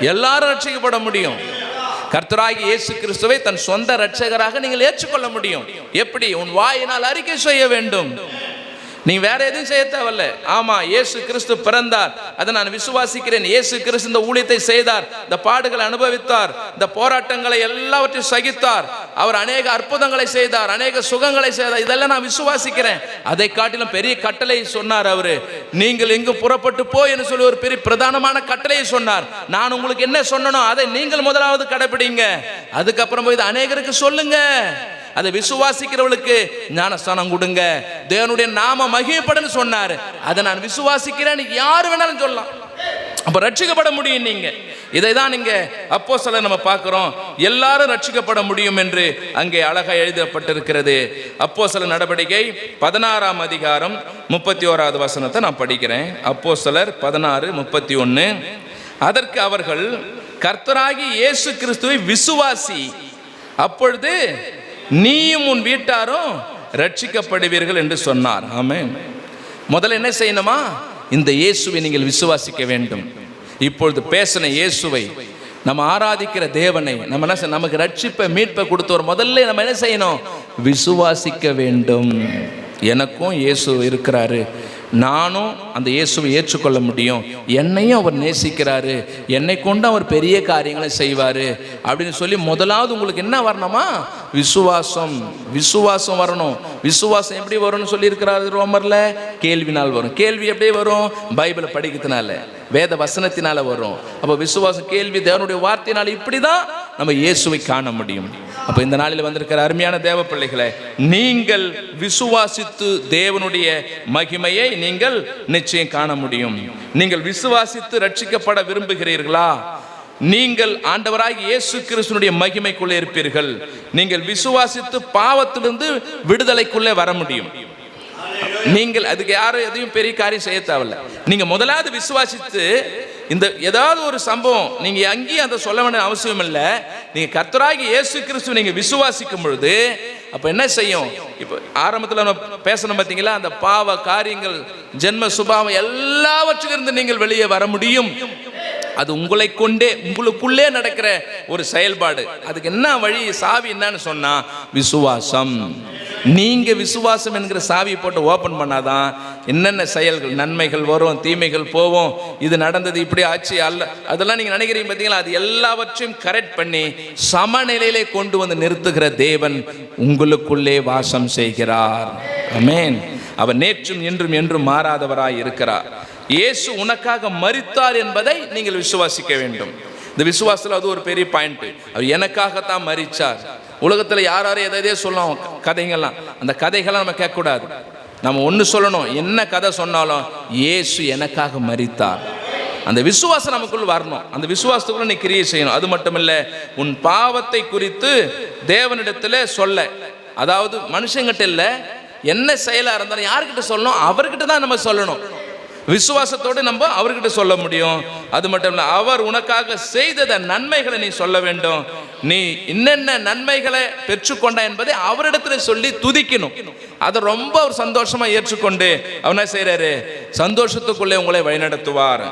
எல்லாரும் ரட்சிக்கப்பட முடியும். கர்த்தராகி இயேசு கிறிஸ்துவை தன் சொந்த ரட்சகராக நீங்கள் ஏற்றுக்கொள்ள முடியும். எப்படி? உன் வாயினால் அறிக்கை செய்ய வேண்டும். நீ வேற எதுவும் செய்ய தேவையில்ல. ஆமா இயேசு கிறிஸ்து பிறந்தார். அதை நான் விசுவாசிக்கிறேன். இயேசு கிறிஸ்து இந்த ஊழியத்தை செய்தார். இந்த பாடுகளை அனுபவித்தார். இந்த போராட்டங்களை எல்லாவற்றையும் சகித்தார். அவர் அநேக அற்புதங்களை செய்தார். அநேக சுகங்களை செய்தார். இதெல்லாம் நான் விசுவாசிக்கிறேன். அதை காட்டிலும் பெரிய கட்டளை சொன்னார் அவரு. நீங்கள் இங்கு புறப்பட்டு போய் என்று சொல்லி ஒரு பெரிய பிரதானமான கட்டளையை சொன்னார். நான் உங்களுக்கு என்ன சொன்னனோ அதை நீங்கள் முதலாவது கடைபிடிங்க அதுக்கப்புறம் போய் இதை அநேகருக்கு சொல்லுங்க. அதை விசுவாசிக்கிறவளுக்கு ஞானஸ்தானம் கொடுங்க. தேவனுடைய நாம மகிமைப்படுன்னு சொன்னார். அதை நான் விசுவாசிக்கிறேன்னு யார் வேணாலும் சொல்லலாம். அப்ப ரட்சிக்கப்பட முடியும் நீங்க. இதை தான் நீங்க அப்போ சில நம்ம பார்க்குறோம். எல்லாரும் ரட்சிக்கப்பட முடியும் என்று அங்கே அழகா எழுதப்பட்டிருக்கிறது. அப்போ சில நடவடிக்கை பதினாறாம் அதிகாரம் முப்பத்தி ஓராவது வசனத்தை நான் படிக்கிறேன். அப்போ சிலர் பதினாறு முப்பத்தி ஒன்று அதற்கு அவர்கள் கர்த்தராகி இயேசு கிறிஸ்துவை விசுவாசி. அப்பொழுது நீயும் உன் வீட்டாரும் ரட்சிக்கப்படுவீர்கள் என்று சொன்னார். ஆமே முதல்ல என்ன செய்யணுமா? இந்த இயேசுவை நீங்கள் விசுவாசிக்க வேண்டும். இப்பொழுது பேசின இயேசுவை நம்ம ஆராதிக்கிற தேவனை நம்ம என்ன நமக்கு ரட்சிப்பை மீட்பை கொடுத்தவர் முதல்ல நம்ம என்ன செய்யணும்? விசுவாசிக்க வேண்டும். எனக்கும் இயேசு இருக்கிறாரு. நானும் அந்த இயேசுவை ஏற்றுக்கொள்ள முடியும். என்னையும் அவர் நேசிக்கிறாரு. என்னை கொண்டு அவர் பெரிய காரியங்களை செய்வார். அப்படின்னு சொல்லி முதலாவது உங்களுக்கு என்ன வரணுமா? விசுவாசம். விசுவாசம் வரணும். விசுவாசம் எப்படி வரும்னு சொல்லியிருக்கிறாரு ரோமரில்? கேள்வினால் வரும். கேள்வி எப்படி வரும்? பைபிளை படிக்கிறதுனால. வேத வசனத்தினால வரும். அப்போ விசுவாசம் கேள்வி தேவனுடைய வார்த்தையினால இப்படி தான் நம்ம இயேசுவை காண முடியும். அப்போ இந்த நாளில் வந்திருக்கிற அருமையான தேவ பிள்ளைகளை நீங்கள் விசுவாசித்து தேவனுடைய மகிமையை நீங்கள் நிச்சயம் காண முடியும். நீங்கள் விசுவாசித்து ரட்சிக்கப்பட விரும்புகிறீர்களா? நீங்கள் ஆண்டவராக இயேசு கிறிஸ்துனுடைய மகிமைக்குள்ளே இருப்பீர்கள். நீங்கள் விசுவாசித்து பாவத்திலிருந்து விடுதலைக்குள்ளே வர முடியும். நீங்கள் அதுக்கு யாரும் எதையும் பெரிய காரியம் செய்ய தேவையில்ல. நீங்க முதலாவது விசுவாசித்து இந்த ஏதாவது ஒரு சம்பவம் நீங்க அங்கேயும் அதை சொல்ல வேண்டிய அவசியம் இல்லை. நீங்க கர்த்தராகி இயேசு கிறிஸ்துவ நீங்க விசுவாசிக்கும் பொழுது அப்ப என்ன செய்யும்? இப்போ ஆரம்பத்தில் நம்ம பேசணும் பார்த்தீங்களா அந்த பாவ காரியங்கள் ஜென்ம சுபாவம் எல்லாவற்றிலிருந்து நீங்கள் வெளியே வர முடியும். அது உங்களை கொண்டே உங்களுக்குள்ளே நடக்கிற ஒரு செயல்பாடு. அதுக்கு என்ன வழி? சாவி என்னன்னு சொன்னா விசுவாசம். நீங்க விசுவாசம் என்கிற சாவி போட்டு ஓபன் பண்ணாதான் என்னென்ன செயல்கள் நன்மைகள் வரும் தீமைகள் போவோம் இது நடந்தது இப்படி ஆச்சு அல்ல. அதெல்லாம் நீங்க நினைக்கிறீங்க பார்த்தீங்களா அது எல்லாவற்றையும் கரெக்ட் பண்ணி சமநிலையிலே கொண்டு வந்து நிறுத்துகிற தேவன் உங்களுக்குள்ளே வாசம் செய்கிறார். அமேன் அவர் நேற்றும் இன்றும் என்றும் மாறாதவராய் இருக்கிறார். இயேசு உனக்காக மறித்தார் என்பதை நீங்கள் விசுவாசிக்க வேண்டும். இந்த விசுவாசத்தில் அது ஒரு பெரிய பாயிண்ட் அவர் எனக்காகத்தான் மறிச்சார் உலகத்தில் யார் யாரும் எதை சொல்லலாம் கதைகள்லாம். கதைங்கள்லாம் அந்த கதைகள்லாம் நம்ம கேட்கக்கூடாது. நம்ம ஒன்று சொல்லணும் என்ன கதை சொன்னாலும் இயேசு எனக்காக மறித்தார் அந்த விசுவாசம் நமக்குள் வரணும். அந்த விசுவாசத்துக்குள்ள நீ கிரியை செய்யணும். அது மட்டும் இல்லை உன் பாவத்தை குறித்து தேவனிடத்தில் சொல்ல. அதாவது மனுஷங்கிட்ட இல்லை என்ன செயலாக இருந்தாலும் யார்கிட்ட சொல்லணும்? அவர்கிட்ட தான் நம்ம சொல்லணும். விசுவாசத்தோடு நம்ம அவர்கிட்ட சொல்ல முடியும். அது மட்டும் இல்லை அவர் உனக்காக செய்தத நன்மைகளை நீ சொல்ல வேண்டும். நீ என்னென்ன நன்மைகளை பெற்றுக்கொண்ட என்பதை அவரிடத்துல சொல்லி துதிக்கணும். அதை ரொம்ப ஒரு சந்தோஷமா ஏற்றுக்கொண்டு அவர் என்ன சந்தோஷத்துக்குள்ளே உங்களை வழிநடத்துவார்.